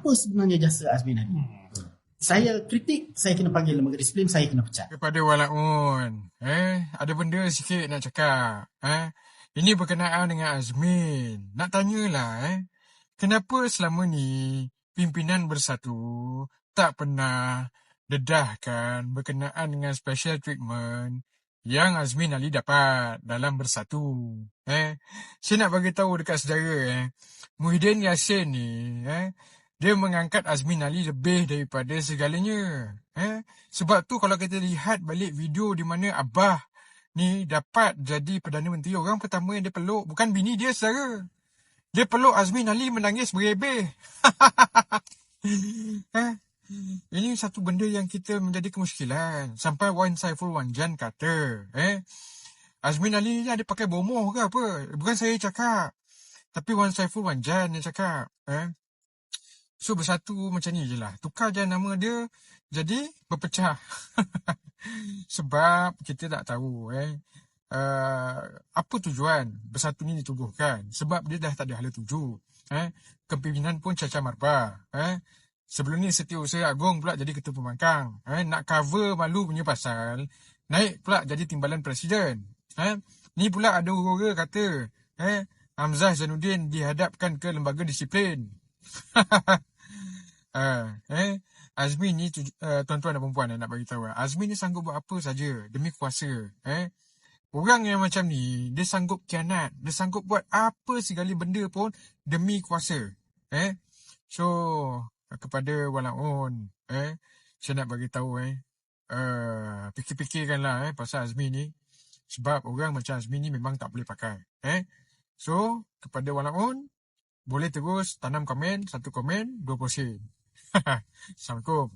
apa sebenarnya jasa Azmin Ali? Hmm. Saya kritik, saya kena panggil lembaga disiplin, saya kena pecat. Kepada Walaun, eh, ada benda sikit nak cakap. Eh. Ini berkenaan dengan Azmin. Nak tanyalah, eh, kenapa selama ni pimpinan bersatu tak pernah dedahkan berkenaan dengan special treatment yang Azmin Ali dapat dalam bersatu. Eh, saya nak bagi tahu dekat saudara eh, Muhyiddin Yassin ni eh, dia mengangkat Azmin Ali lebih daripada segalanya. Eh? Sebab tu kalau kita lihat balik video di mana Abah ni dapat jadi Perdana Menteri, orang pertama yang dia peluk bukan bini dia saudara. Dia peluk Azmin Ali menangis berebeh. eh? Ini satu benda yang kita menjadi kemuskilan. Sampai Wan Saiful Wanjan kata, eh, Azmin Ali ni ada pakai bomoh ke apa? Bukan saya cakap. Tapi Wan Saiful Wanjan yang cakap. Eh? So bersatu macam ni je lah. Tukar je nama dia jadi berpecah. Sebab kita tak tahu eh. Uh, apa tujuan bersatu ni ditubuhkan. Sebab dia dah tak ada hala tuju. Eh. Kepimpinan pun caca marba. Eh. Sebelum ni Setiausaha Agong pula jadi ketua pembangkang. Eh. Nak cover malu punya pasal. Naik pula jadi timbalan presiden. Eh. Ni pula ada orang kata. Eh. Hamzah Zainuddin dihadapkan ke lembaga disiplin. uh, eh? Azmi ni uh, tuan-tuan dan puan nak bagi tahu Azmi ni sanggup buat apa saja demi kuasa eh? Orang yang macam ni dia sanggup kianat dia sanggup buat apa segala benda pun demi kuasa eh? So kepada walaun eh? Saya nak bagi tahu eh uh, fikir-fikirkanlah eh pasal Azmi ni. Sebab orang macam Azmi ni memang tak boleh pakai eh? So kepada walaun boleh terus tanam komen, satu komen, dua sen. 哈哈，想个。